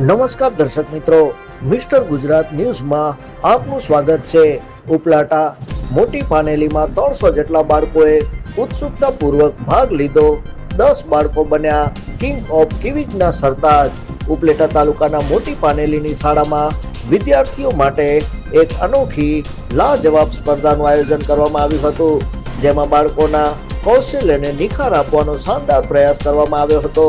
નમસ્કાર દર્શક મિત્રો, મિસ્ટર ગુજરાત ન્યૂઝમાં આપનું સ્વાગત છે. ઉપલાટા મોટી પાનેલીમાં ત્રણસો જેટલા બાળકોએ ઉત્સુકતાપૂર્વક ભાગ લીધો. દસ બાળકો બન્યા કિંગ ઓફ કિવિજના સરતાજ. ઉપલેટા તાલુકાના મોટી પાનેલીની શાળામાં વિદ્યાર્થીઓ માટે એક અનોખી લાજવાબ સ્પર્ધાનું આયોજન કરવામાં આવ્યું હતું, જેમાં બાળકોના કૌશલ્યને નિખાર આપવાનો શાનદાર પ્રયાસ કરવામાં આવ્યો હતો.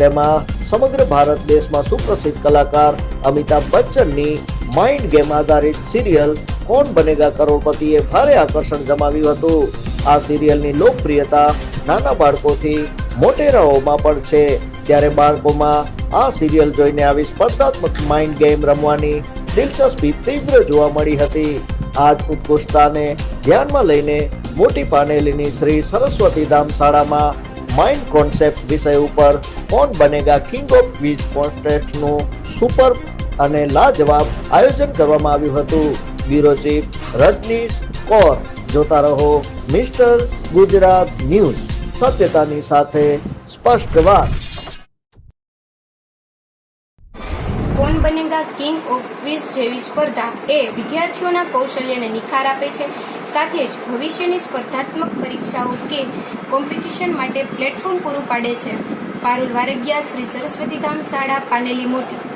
તેમાં સમગ્ર ભારત દેશમાં સુપ્રસિદ્ધ કલાકાર અમિતાભ બચ્ચનની માઇન્ડ ગેમ આધારિત સિરિયલ કોણ બનેગા કરોડપતિએ ભારે આકર્ષણ જમાવ્યું હતું. આ સિરિયલની લોકપ્રિયતા નાના બાળકોથી મોટેરાઓમાં પણ છે. ત્યારે બાળકોમાં આ સિરિયલ જોઈને આવી સ્પર્ધાત્મક માઇન્ડ ગેમ રમવાની દિલચસ્પી તીવ્ર જોવા મળી હતી. આ જ ઉત્કૃષ્ટતાને ધ્યાનમાં લઈને મોટી પાનેલીની શ્રી સરસ્વતી ધામ શાળામાં માઇન્ડ કોન્સેપ્ટ વિષય ઉપર Kaun Banega king of quiz કોન્ટેસ્ટનું super અને લાજવાબ આયોજન કરવામાં આવ્યું હતું. બ્યુરો ચીફ રજનીશ કૌર, જોતા રહો મિસ્ટર ગુજરાત ન્યૂઝ, સત્યતાની સાથે સ્પષ્ટ વાત. કોણ બનેગા કિંગ ઓફ ક્વિઝ જેવી સ્પર્ધા? એ વિદ્યાર્થીઓના કૌશલ્યને નિખાર આપે છે. સાથે જ ભવિષ્યની સ્પર્ધાત્મક પરીક્ષાઓ કે કોમ્પિટિશન માટે પ્લેટફોર્મ પૂરું પાડે છે. પારુલ વારગિયા શ્રી સરસ્વતી ધામ શાળા પાનેલી મોટી